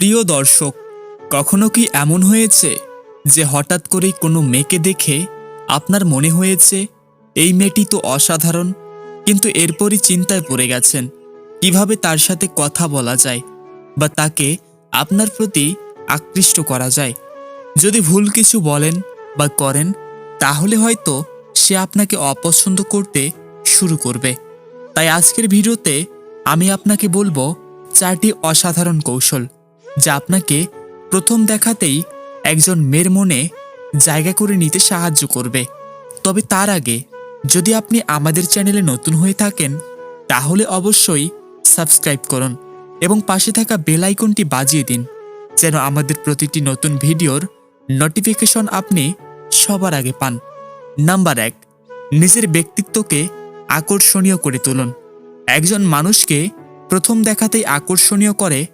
প্রিয় দর্শক, কখনো কি এমন হয়েছে যে হঠাৎ করেই কোনো মেয়েকে দেখে আপনার মনে হয়েছে, এই মেয়েটি তো অসাধারণ, কিন্তু এরপরই চিন্তায় পড়ে গেছেন। কীভাবে তার সাথে কথা বলা যায় বা তাকে আপনার প্রতি আকৃষ্ট করা যায়? যদি ভুল কিছু বলেন বা করেন, তাহলে হয়তো সে আপনাকে অপছন্দ করতে শুরু করবে। তাই আজকের ভিডিওতে আমি আপনাকে বলব, চারটি অসাধারণ কৌশল। যা আপনাকে প্রথম দেখাতেই একজন মেয়ের মনে জায়গা করে নিতে সাহায্য করবে। তবে তার আগে যদি আপনি আমাদের চ্যানেলে নতুন হয়ে থাকেন, তাহলে অবশ্যই সাবস্ক্রাইব করুন এবং পাশে থাকা বেল আইকনটি বাজিয়ে দিন, যেন আমাদের প্রতিটি নতুন ভিডিওর নোটিফিকেশন আপনি সবার আগে পান। নাম্বার এক, নিজের ব্যক্তিত্বকে আকর্ষণীয় করে তুলুন। একজন মানুষকে প্রথম দেখাতেই আকর্ষণীয় করে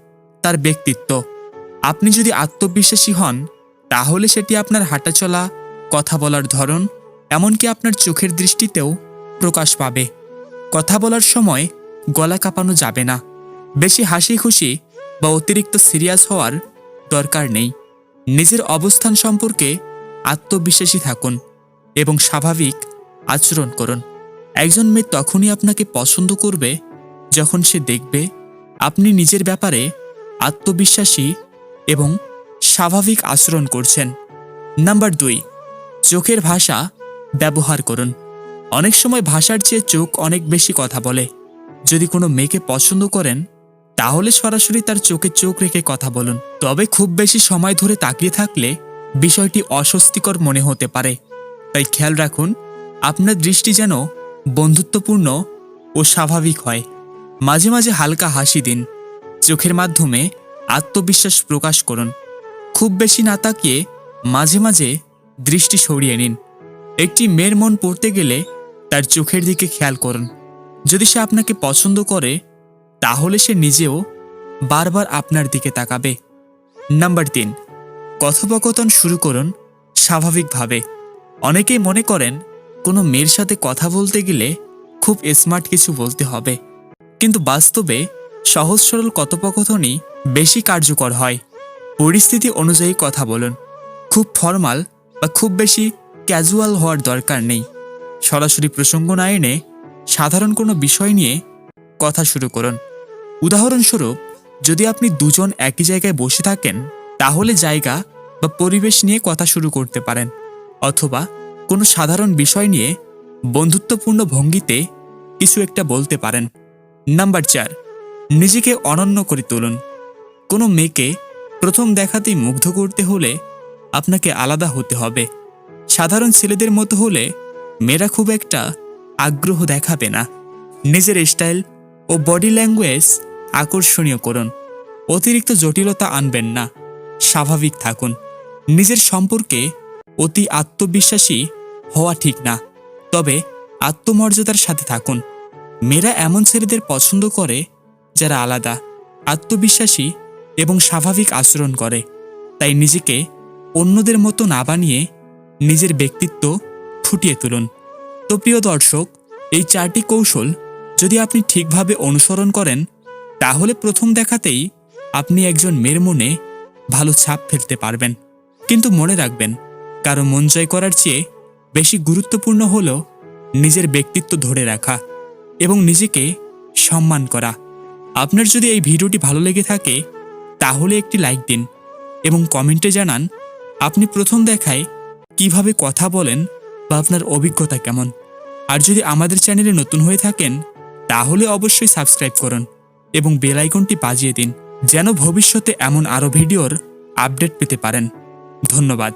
তার ব্যক্তিত্ব। আপনি যদি আত্মবিশ্বাসী হন, তাহলে সেটি আপনার হাঁটাচলা, কথা বলার ধরন, এমনকি আপনার চোখের দৃষ্টিতেও প্রকাশ পাবে। কথা বলার সময় গলা কাঁপানো যাবে না। বেশি হাসি খুশি বা অতিরিক্ত সিরিয়াস হওয়ার দরকার নেই। নিজের অবস্থান সম্পর্কে আত্মবিশ্বাসী থাকুন এবং স্বাভাবিক আচরণ করুন। একজন মেয়ে তখনই আপনাকে পছন্দ করবে যখন সে দেখবে আপনি নিজের ব্যাপারে আত্মবিশ্বাসী এবং স্বাভাবিক আচরণ করছেন। নাম্বার দুই, চোখের ভাষা ব্যবহার করুন। অনেক সময় ভাষার চেয়ে চোখ অনেক বেশি কথা বলে। যদি কোনো মেয়েকে পছন্দ করেন, তাহলে সরাসরি তার চোখে চোখ রেখে কথা বলুন। তবে খুব বেশি সময় ধরে তাকিয়ে থাকলে বিষয়টি অস্বস্তিকর মনে হতে পারে। তাই খেয়াল রাখুন, আপনার দৃষ্টি যেন বন্ধুত্বপূর্ণ ও স্বাভাবিক হয়। মাঝে মাঝে হালকা হাসি দিন। চোখের মাধ্যমে আত্মবিশ্বাস প্রকাশ করুন। খুব বেশি না তাকিয়ে মাঝে মাঝে দৃষ্টি সরিয়ে নিন। একটি মেয়ের মন পড়তে গেলে তার চোখের দিকে খেয়াল করুন। যদি সে আপনাকে পছন্দ করে, তাহলে সে নিজেও বারবার আপনার দিকে তাকাবে। নাম্বার তিন, কথোপকথন শুরু করুন স্বাভাবিকভাবে। অনেকেই মনে করেন, কোনো মেয়ের সাথে কথা বলতে গেলে খুব স্মার্ট কিছু বলতে হবে। কিন্তু বাস্তবে সহজ সরল কথোপকথনই বেশি কার্যকর হয়। পরিস্থিতি অনুযায়ী কথা বলুন। খুব ফর্মাল বা খুব বেশি ক্যাজুয়াল হওয়ার দরকার নেই। সরাসরি প্রসঙ্গ না এনে সাধারণ কোনো বিষয় নিয়ে কথা শুরু করুন। উদাহরণস্বরূপ, যদি আপনি দুজন একই জায়গায় বসে থাকেন, তাহলে জায়গা বা পরিবেশ নিয়ে কথা শুরু করতে পারেন। অথবা কোনো সাধারণ বিষয় নিয়ে বন্ধুত্বপূর্ণ ভঙ্গিতে কিছু একটা বলতে পারেন। নাম্বার চার নিজেকে অনন্য করে তুলুন। কোনো মেয়েকে প্রথম দেখাতেই মুগ্ধ করতে হলে আপনাকে আলাদা হতে হবে। সাধারণ ছেলেদের মতো হলে মেয়েরা খুব একটা আগ্রহ দেখাবে না। নিজের স্টাইল ও বডি ল্যাঙ্গুয়েজ আকর্ষণীয় করুন। অতিরিক্ত জটিলতা আনবেন না। স্বাভাবিক থাকুন। নিজের সম্পর্কে অতি আত্মবিশ্বাসী হওয়া ঠিক না। তবে আত্মমর্যাদার সাথে থাকুন। মেয়েরা এমন ছেলেদের পছন্দ করে যারা আলাদা, আত্মবিশ্বাসী এবং স্বাভাবিক আচরণ করে। তাই নিজেকে অন্যদের মতো না বানিয়ে নিজের ব্যক্তিত্ব ফুটিয়ে তুলুন। তো প্রিয় দর্শক, এই চারটি কৌশল যদি আপনি ঠিকভাবে অনুসরণ করেন, তাহলে প্রথম দেখাতেই আপনি একজন মেয়ের মনে ভালো ছাপ ফেলতে পারবেন। কিন্তু মনে রাখবেন, কারও মন জয় করার চেয়ে বেশি গুরুত্বপূর্ণ হল নিজের ব্যক্তিত্ব ধরে রাখা এবং নিজেকে সম্মান করা। আপনার যদি এই ভিডিওটি ভালো লেগে থাকে, তাহলে একটি লাইক দিন এবং কমেন্টে জানান আপনি প্রথম দেখায় কীভাবে কথা বলেন বা আপনার অভিজ্ঞতা কেমন। আর যদি আমাদের চ্যানেলে নতুন হয়ে থাকেন, তাহলে অবশ্যই সাবস্ক্রাইব করুন এবং বেল আইকনটি বাজিয়ে দিন, যেন ভবিষ্যতে এমন আরও ভিডিওর আপডেট পেতে পারেন। ধন্যবাদ।